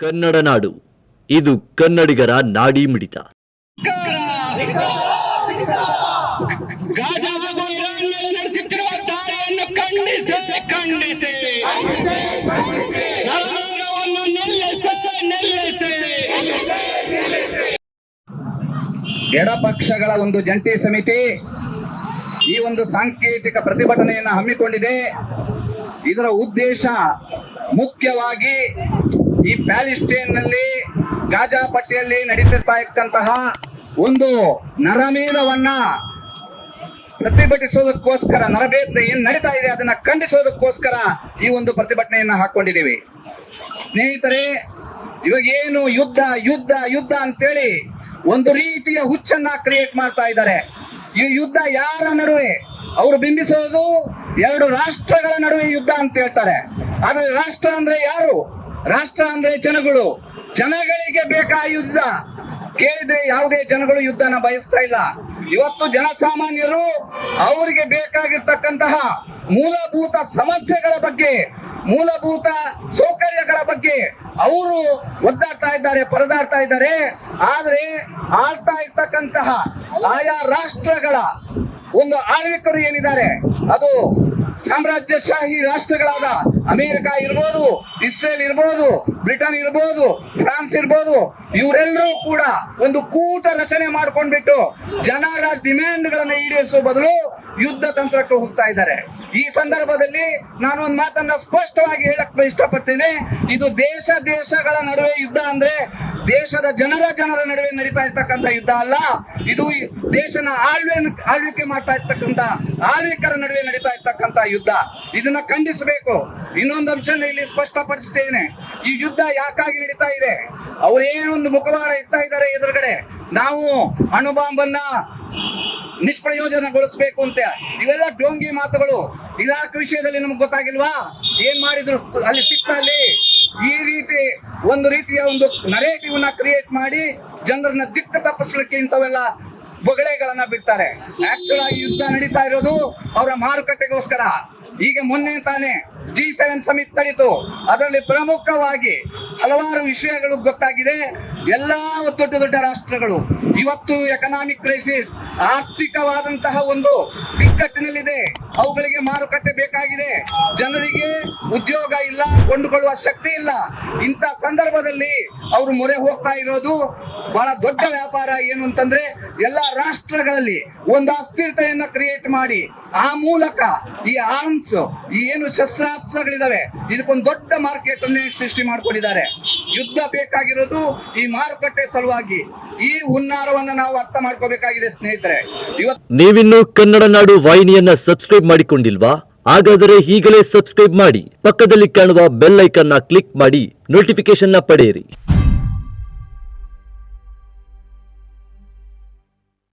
ಕನ್ನಡ ನಾಡು. ಇದು ಕನ್ನಡಿಗರ ನಾಡಿ ಮಿಡಿತ. ಎಡ ನಿಲ್ಲಿಸಿ ಎಡಪಕ್ಷಗಳ ಒಂದು ಜಂಟಿ ಸಮಿತಿ ಈ ಒಂದು ಸಾಂಕೇತಿಕ ಪ್ರತಿಭಟನೆಯನ್ನು ಹಮ್ಮಿಕೊಂಡಿದೆ. ಇದರ ಉದ್ದೇಶ ಮುಖ್ಯವಾಗಿ ಈ ಪ್ಯಾಲಿಸ್ಟೈನ್ನಲ್ಲಿ ಗಾಜಾ ಪಟ್ಟಿಯಲ್ಲಿ ನಡೀತಿರ್ತಾ ಇರ್ತಂತಹ ಒಂದು ನರಮೇಧವನ್ನ ಪ್ರತಿಭಟಿಸೋದಕ್ಕೋಸ್ಕರ, ನರಬೇಧ ಏನ್ ನಡೀತಾ ಇದೆ ಅದನ್ನ ಖಂಡಿಸೋದಕ್ಕೋಸ್ಕರ ಈ ಒಂದು ಪ್ರತಿಭಟನೆಯನ್ನ ಹಾಕೊಂಡಿದ್ದೀವಿ. ಸ್ನೇಹಿತರೆ ಇವಾಗ ಏನು ಯುದ್ಧ ಯುದ್ಧ ಯುದ್ಧ ಅಂತೇಳಿ ಒಂದು ರೀತಿಯ ಹುಚ್ಚನ್ನ ಕ್ರಿಯೇಟ್ ಮಾಡ್ತಾ ಇದ್ದಾರೆ. ಈ ಯುದ್ಧ ಯಾರ ನಡುವೆ? ಅವರು ಬಿಂಬಿಸೋದು ಎರಡು ರಾಷ್ಟ್ರಗಳ ನಡುವೆ ಯುದ್ಧ ಅಂತ ಹೇಳ್ತಾರೆ. ಆದ್ರೆ ರಾಷ್ಟ್ರ ಅಂದ್ರೆ ಯಾರು? ರಾಷ್ಟ್ರ ಅಂದ್ರೆ ಜನಗಳು. ಜನಗಳಿಗೆ ಬೇಕಾ ಯುದ್ಧ. ಕೇಳಿದ್ರೆ ಯಾವುದೇ ಜನಗಳು ಯುದ್ಧನ ಬಯಸ್ತಾ ಇಲ್ಲ. ಇವತ್ತು ಜನಸಾಮಾನ್ಯರು ಅವರಿಗೆ ಬೇಕಾಗಿರ್ತಕ್ಕಂತಹ ಮೂಲಭೂತ ಸಮಸ್ಯೆಗಳ ಬಗ್ಗೆ, ಮೂಲಭೂತ ಸೌಕರ್ಯಗಳ ಬಗ್ಗೆ ಅವರು ಒದ್ದಾಡ್ತಾ ಇದ್ದಾರೆ, ಪರದಾಡ್ತಾ ಇದ್ದಾರೆ. ಆದ್ರೆ ಆಳ್ತಾ ಇರ್ತಕ್ಕಂತಹ ಆಯಾ ರಾಷ್ಟ್ರಗಳ ಒಂದು ಆಳ್ವಿಕರು ಏನಿದ್ದಾರೆ? ಅದು ಸಾಮ್ರಾಜ್ಯಶಾಹಿ ರಾಷ್ಟ್ರಗಳಾದ ಅಮೆರಿಕ ಇರ್ಬೋದು, ಇಸ್ರೇಲ್ ಇರ್ಬೋದು, ಬ್ರಿಟನ್ ಇರ್ಬೋದು, ಫ್ರಾನ್ಸ್ ಇರ್ಬೋದು, ಇವರೆಲ್ಲರೂ ಕೂಡ ಒಂದು ಕೂಟ ರಚನೆ ಮಾಡ್ಕೊಂಡ್ಬಿಟ್ಟು ಜನರ ಡಿಮ್ಯಾಂಡ್ ಗಳನ್ನ ಈಡೇರಿಸುವ ಬದಲು ಯುದ್ಧ ತಂತ್ರಕ್ಕೆ ಹೋಗ್ತಾ ಇದ್ದಾರೆ. ಈ ಸಂದರ್ಭದಲ್ಲಿ ನಾನು ಒಂದು ಮಾತನ್ನ ಸ್ಪಷ್ಟವಾಗಿ ಹೇಳಕ್ ಇಷ್ಟಪಡ್ತೇನೆ. ಇದು ದೇಶ ದೇಶಗಳ ನಡುವೆ ಯುದ್ಧ ಅಂದ್ರೆ ದೇಶದ ಜನರ ಜನರ ನಡುವೆ ನಡೀತಾ ಇರ್ತಕ್ಕಂಥ ಯುದ್ಧ ಅಲ್ಲ. ಇದು ದೇಶನ ಆಳ್ವೆ ಆಳ್ವಿಕೆ ಮಾಡ್ತಾ ಇರ್ತಕ್ಕಂಥ ಆಳ್ವಿಕರ ನಡುವೆ ನಡೀತಾ ಇರ್ತಕ್ಕಂಥ ಯುದ್ಧ. ಇದನ್ನ ಖಂಡಿಸಬೇಕು. ಇನ್ನೊಂದು ಅಂಶ ಇಲ್ಲಿ ಸ್ಪಷ್ಟಪಡಿಸ್ತೇನೆ. ಈ ಯುದ್ಧ ಯಾಕಾಗಿ ನಡೀತಾ ಇದೆ? ಅವರೇನೊಂದು ಮುಖವಾಡ ಇಡ್ತಾ ಇದ್ದಾರೆ ಎದುರುಗಡೆ. ನಾವು ಅಣುಬಾಂಬನ್ನ ನಿಷ್ಪ್ರಯೋಜನಗೊಳಿಸ್ಬೇಕು ಅಂತ. ಇವೆಲ್ಲ ಡೋಂಗಿ ಮಾತುಗಳು. ಇರಾಕ್ ವಿಷಯದಲ್ಲಿ ನಮ್ಗೆ ಗೊತ್ತಾಗಿಲ್ವಾ? ಏನ್ ಮಾಡಿದ್ರು? ಅಲ್ಲಿ ಸಿಕ್ತಲ್ಲಿ ಈ ರೀತಿ ಒಂದು ರೀತಿಯ ಒಂದು ನರೇಟಿವ್ ಕ್ರಿಯೇಟ್ ಮಾಡಿ ಜನರನ್ನ ದಿಕ್ಕ ತಪ್ಪಿಸ್ಲಿಕ್ಕೆ ಇಂಥವೆಲ್ಲ ಬೊಗಳೆಗಳನ್ನ ಬಿಡ್ತಾರೆ. ಆಕ್ಚುಲ್ ಆಗಿ ಯುದ್ಧ ನಡೀತಾ ಇರೋದು ಅವರ ಮಾರುಕಟ್ಟೆಗೋಸ್ಕರ. ಈಗ ಮೊನ್ನೆ ತಾನೇ ಜಿ ಸೆವೆನ್ ಸಮಿತ್ ನಡೀತು. ಅದರಲ್ಲಿ ಪ್ರಮುಖವಾಗಿ ಹಲವಾರು ವಿಷಯಗಳು ಗೊತ್ತಾಗಿದೆ. ಎಲ್ಲಾ ದೊಡ್ಡ ದೊಡ್ಡ ರಾಷ್ಟ್ರಗಳು. ಇವತ್ತು ಎಕನಾಮಿಕ್ ಕ್ರೈಸಿಸ್ ಆರ್ಥಿಕವಾದಂತಹ ಒಂದು ಬಿಕ್ಕಟ್ಟಿನಲ್ಲಿದೆ. ಅವುಗಳಿಗೆ ಮಾರುಕಟ್ಟೆ ಬೇಕಾಗಿದೆ. ಜನರಿಗೆ ಉದ್ಯೋಗ ಇಲ್ಲ, ಕೊಂಡುಕೊಳ್ಳುವ ಶಕ್ತಿ ಇಲ್ಲ. ಇಂಥ ಸಂದರ್ಭದಲ್ಲಿ ಅವರು ಮೊರೆ ಹೋಗ್ತಾ ಇರೋದು ಬಹಳ ದೊಡ್ಡ ವ್ಯಾಪಾರ ಏನು ಅಂತಂದ್ರೆ ಎಲ್ಲಾ ರಾಷ್ಟ್ರಗಳಲ್ಲಿ ಒಂದು ಅಸ್ಥಿರತೆಯನ್ನ ಕ್ರಿಯೇಟ್ ಮಾಡಿ, ಆ ಮೂಲಕ ಈ ಆರ್ಮ್ಸ್ ಈ ಏನು ಶಸ್ತ್ರಾಸ್ತ್ರಗಳಿದಾವೆ, ಇದಕ್ಕೊಂದು ದೊಡ್ಡ ಮಾರ್ಕೆಟ್ ಅನ್ನೇ ಸೃಷ್ಟಿ ಮಾಡ್ಕೊಂಡಿದ್ದಾರೆ. ಯುದ್ಧ ಬೇಕಾಗಿರೋದು ಈ ಮಾರುಕಟ್ಟೆ ಸಲುವಾಗಿ. ಈ ಹುನ್ನಾರವನ್ನ ನಾವು ಅರ್ಥ ಮಾಡ್ಕೋಬೇಕಾಗಿದೆ ಸ್ನೇಹಿತರೆ. ನೀವಿನ್ನು ಕನ್ನಡ ನಾಡು ವಾಹಿನಿಯನ್ನ ಸಬ್ಸ್ಕ್ರೈಬ್ ಮಾಡಿಕೊಂಡಿಲ್ವಾ? ಹಾಗಾದರೆ ಈಗಲೇ ಸಬ್ಸ್ಕ್ರೈಬ್ ಮಾಡಿ, ಪಕ್ಕದಲ್ಲಿ ಕಾಣುವ ಬೆಲ್ ಐಕನ್ನ ಕ್ಲಿಕ್ ಮಾಡಿ ನೋಟಿಫಿಕೇಶನ್ನ ಪಡೆಯಿರಿ.